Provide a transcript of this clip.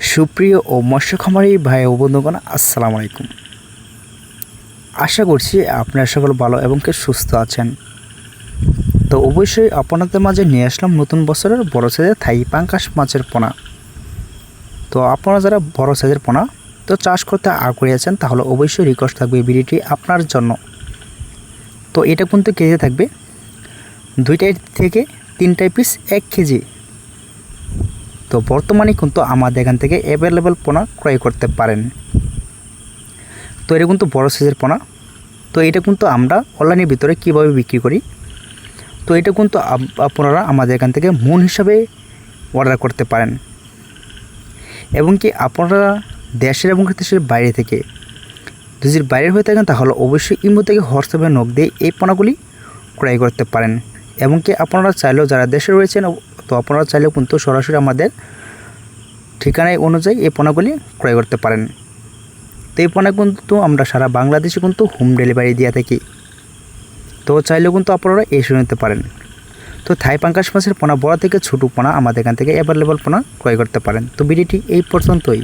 সুপ্রিয় ও মৎস্য খামারি ভাই ও বন্ধুগণ, আসসালামু আলাইকুম। আশা করছি আপনারা সকল ভালো এবং কে সুস্থ আছেন। তো অবশ্যই আপনাদের মাঝে নিয়ে আসলাম নতুন বছরের বড় সাইজের থাই পাঙ্কাশ মাছের পোনা। তো আপনারা যারা বড় সাইজের পোনা, তো চাষ করতে আগ্রহী আছেন, তাহলে অবশ্যই রিকোয়েস্ট থাকবে ভিডিওটি আপনার জন্য। তো এটা কিন্তু কেজি থাকবে। দুইটাই থেকে তিনটাই পিস এক কেজি। তো বর্তমানে কিন্তু আমাদের এখান থেকে অ্যাভেলেবেল পোনা ক্রয় করতে পারেন। তো এটা কিন্তু বড় সাইজের পোনা। তো এটা কিন্তু আমরা অনলাইনের ভিতরে কীভাবে বিক্রি করি? তো এটা কিন্তু আপনারা আমাদের এখান থেকে মন হিসাবে অর্ডার করতে পারেন। এবং কি আপনারা দেশের এবং দেশের বাইরে থেকে যদি বাইরে হয়ে থাকেন, তাহলে অবশ্যই ইমো থেকে হোয়াটসঅ্যাপে নখ দিয়ে এই পোনাগুলি ক্রয় করতে পারেন। এবং কি আপনারা চাইলেও যারা দেশে রয়েছেন তো আপনারা চাইলেও কিন্তু সরাসরি আমাদের ঠিকানায় অনুযায়ী এই পণ্যগুলি ক্রয় করতে পারেন। তো এই পণ্য কিন্তু আমরা সারা বাংলাদেশে কিন্তু হোম ডেলিভারি দিয়ে থাকি। তো চাইলেও কিন্তু আপনারা এসে নিতে পারেন। তো থাই পাঙ্কাশ মাছের পোনা বড় থেকে ছোটো পোনা আমাদের এখান থেকে অ্যাভেলেবল পোনা ক্রয় করতে পারেন। তো ভিডিওটি এই পর্যন্তই।